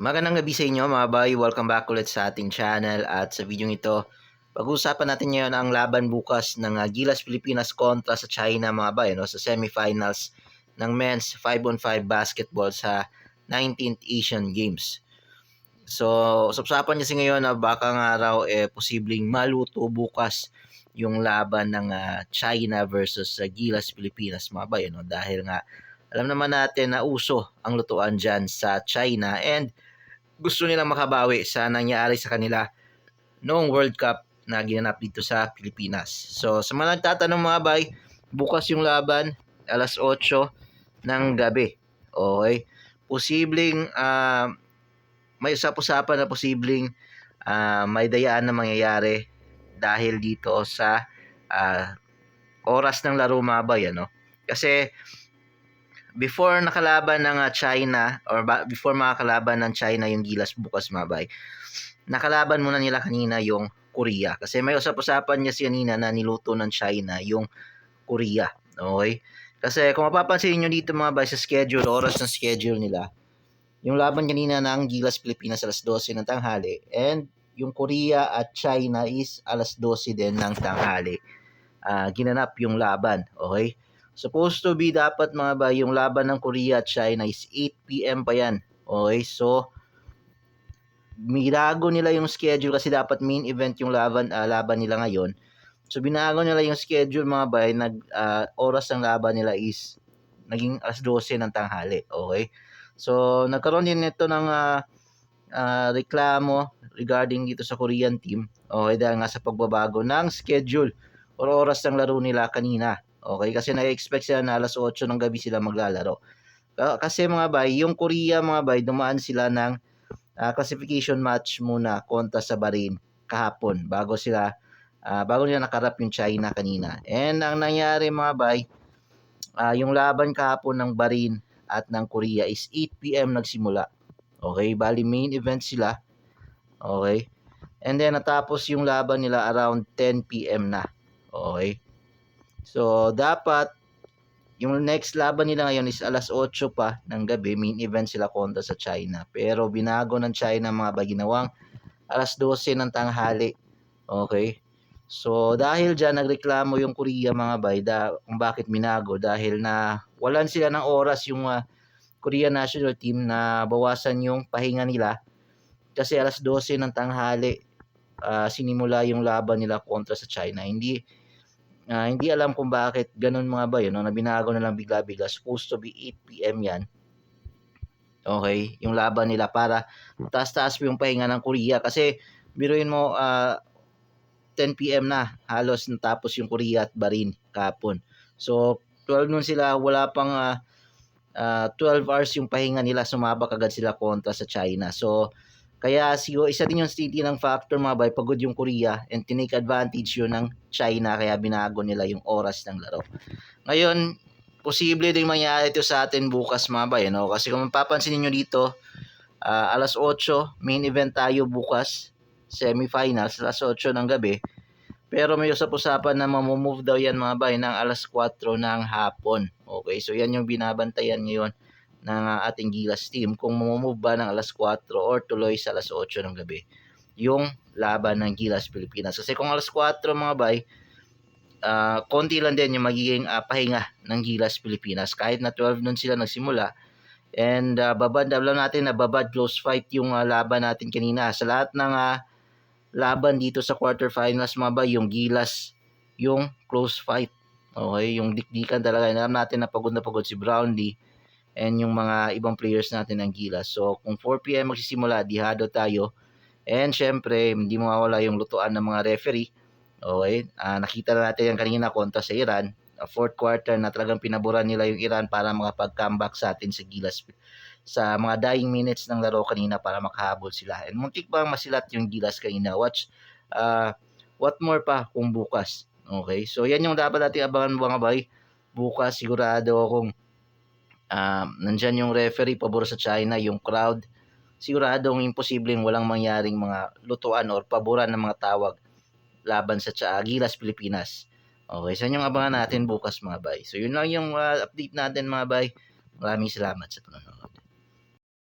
Magandang gabi sa inyo mga bay. Welcome back ulit sa ating channel at sa video ito, pag-uusapan natin ngayon ang laban bukas ng uh, Gilas Pilipinas kontra sa China mga bay no? sa semifinals ng men's 5-on-5 basketball sa 19th Asian Games. So, usapan niya si ngayon na baka nga raw eh, posibleng maluto bukas yung laban ng uh, China versus uh, Gilas Pilipinas mga bay no? dahil nga alam naman natin na uso ang lutuan dyan sa China and gusto nilang makabawi sa nangyari sa kanila noong World Cup na ginanap dito sa Pilipinas. So sa mga nagtatanong mga bay, bukas yung laban, alas 8 ng gabi. Okay? Posibleng uh, may usap-usapan na posibleng uh, may dayaan na mangyayari dahil dito sa uh, oras ng laro mga bay. Ano? Kasi before nakalaban ng uh, China or before makakalaban ng China yung Gilas bukas mabay, nakalaban muna nila kanina yung Korea. Kasi may usap-usapan niya si kanina na niluto ng China yung Korea. Okay? Kasi kung mapapansin niyo dito mga bay sa schedule, oras ng schedule nila, yung laban kanina ng Gilas Pilipinas alas 12 ng tanghali and yung Korea at China is alas 12 din ng tanghali. Uh, ginanap yung laban. Okay? Supposed to be dapat mga ba, yung laban ng Korea at China is 8pm pa yan. Okay, so mirago nila yung schedule kasi dapat main event yung laban uh, laban nila ngayon. So binago nila yung schedule mga bay, nag uh, oras ng laban nila is naging alas 12 ng tanghali. Okay? So nagkaroon din nito ng uh, uh, reklamo regarding dito sa Korean team. Okay, dahil nga sa pagbabago ng schedule or oras ng laro nila kanina. Okay, kasi na-expect sila na alas 8 ng gabi sila maglalaro. Kasi mga bay, yung Korea mga bay, dumaan sila ng uh, classification match muna kontra sa Bahrain kahapon bago sila uh, bago nila nakarap yung China kanina. And ang nangyari mga bay, uh, yung laban kahapon ng Bahrain at ng Korea is 8 PM nagsimula. Okay, bali main event sila. Okay. And then natapos yung laban nila around 10 PM na. Okay. So, dapat yung next laban nila ngayon is alas 8 pa ng gabi. Main event sila kontra sa China. Pero binago ng China mga baginawang alas 12 ng tanghali. Okay? So, dahil dyan, nagreklamo yung Korea mga bay da, kung bakit minago. Dahil na walan sila ng oras yung uh, Korea national team na bawasan yung pahinga nila. Kasi alas 12 ng tanghali, uh, sinimula yung laban nila kontra sa China. Hindi Uh, hindi alam kung bakit ganun mga ba yun, no? na binago na lang bigla-bigla. Supposed to be 8 p.m. yan. Okay, yung laban nila para taas-taas yung pahinga ng Korea kasi biruin mo uh, 10 p.m. na halos natapos yung Korea at Bahrain kapon. So 12 nun sila wala pang uh, uh, 12 hours yung pahinga nila sumabak agad sila kontra sa China. So kaya siguro isa din yung city ng factor mga bay, pagod yung Korea and tinake advantage yun ng China kaya binago nila yung oras ng laro. Ngayon, posible din mangyari ito sa atin bukas mga bay, no? Kasi kung mapapansin niyo dito, uh, alas 8, main event tayo bukas, semifinals, alas 8 ng gabi. Pero may usap-usapan na mamumove daw yan mga bay ng alas 4 ng hapon. Okay, so yan yung binabantayan ngayon ng ating Gilas team kung mamumove ba ng alas 4 or tuloy sa alas 8 ng gabi yung laban ng Gilas Pilipinas. Kasi kung alas 4 mga bay, uh, konti lang din yung magiging uh, pahinga ng Gilas Pilipinas. Kahit na 12 nun sila nagsimula. And uh, babad, alam natin na babad close fight yung uh, laban natin kanina. Sa lahat ng uh, laban dito sa quarterfinals mga bay, yung Gilas, yung close fight. Okay, yung dikdikan talaga. Alam natin na pagod na pagod si Brownlee and yung mga ibang players natin ng Gilas. So kung 4pm magsisimula, dihado tayo. And syempre, hindi mawawala yung lutuan ng mga referee. Okay, uh, nakita na natin yan kanina kontra sa Iran. Uh, fourth quarter na talagang pinaboran nila yung Iran para makapag-comeback sa atin sa Gilas sa mga dying minutes ng laro kanina para makahabol sila. And muntik pa masilat yung Gilas kanina. Watch, uh, what more pa kung bukas. Okay, so yan yung dapat natin abangan mga bay. Bukas sigurado akong uh, nandyan yung referee pabor sa China, yung crowd, siguradong imposibleng walang mangyaring mga lutuan or paboran ng mga tawag laban sa Gilas Pilipinas. Okay, so yung abangan natin bukas mga bay. So yun lang yung uh, update natin mga bay. Maraming salamat sa panonood.